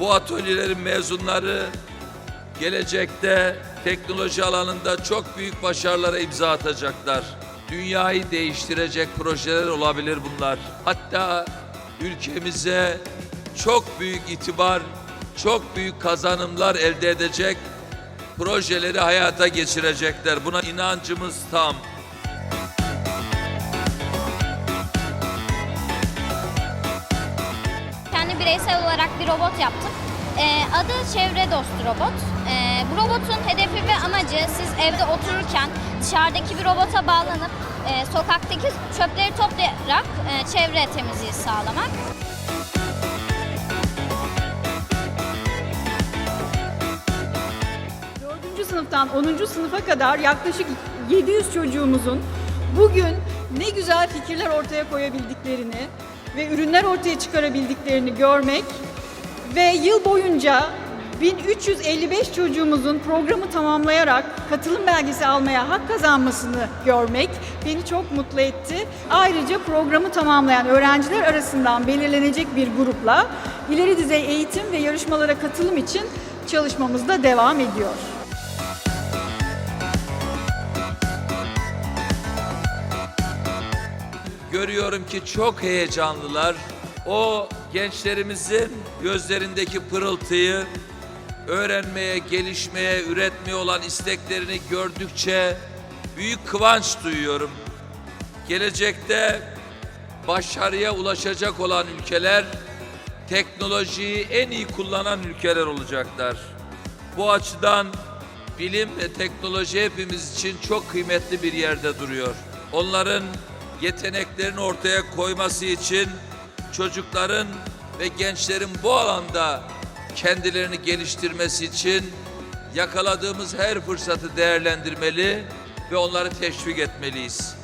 Bu atölyelerin mezunları gelecekte teknoloji alanında çok büyük başarılara imza atacaklar. Dünyayı değiştirecek projeler olabilir bunlar. Hatta ülkemize çok büyük itibar, çok büyük kazanımlar elde edecek projeleri hayata geçirecekler. Buna inancımız tam. Bireysel olarak bir robot yaptım. Ee, adı Çevre Dostu Robot. Ee, bu robotun hedefi ve amacı siz evde otururken dışarıdaki bir robota bağlanıp e, sokaktaki çöpleri toplayarak e, çevre temizliği sağlamak. Dördüncü sınıftan 10. sınıfa kadar yaklaşık 700 çocuğumuzun bugün ne güzel fikirler ortaya koyabildiklerini ve ürünler ortaya çıkarabildiklerini görmek ve yıl boyunca 1355 çocuğumuzun programı tamamlayarak katılım belgesi almaya hak kazanmasını görmek beni çok mutlu etti. Ayrıca programı tamamlayan öğrenciler arasından belirlenecek bir grupla ileri düzey eğitim ve yarışmalara katılım için çalışmamız da devam ediyor. Görüyorum ki çok heyecanlılar. O gençlerimizin gözlerindeki pırıltıyı, öğrenmeye, gelişmeye, üretmeye olan isteklerini gördükçe büyük kıvanç duyuyorum. Gelecekte başarıya ulaşacak olan ülkeler teknolojiyi en iyi kullanan ülkeler olacaklar. Bu açıdan bilim ve teknoloji hepimiz için çok kıymetli bir yerde duruyor. Onların yeteneklerini ortaya koyması için çocukların ve gençlerin bu alanda kendilerini geliştirmesi için yakaladığımız her fırsatı değerlendirmeli ve onları teşvik etmeliyiz.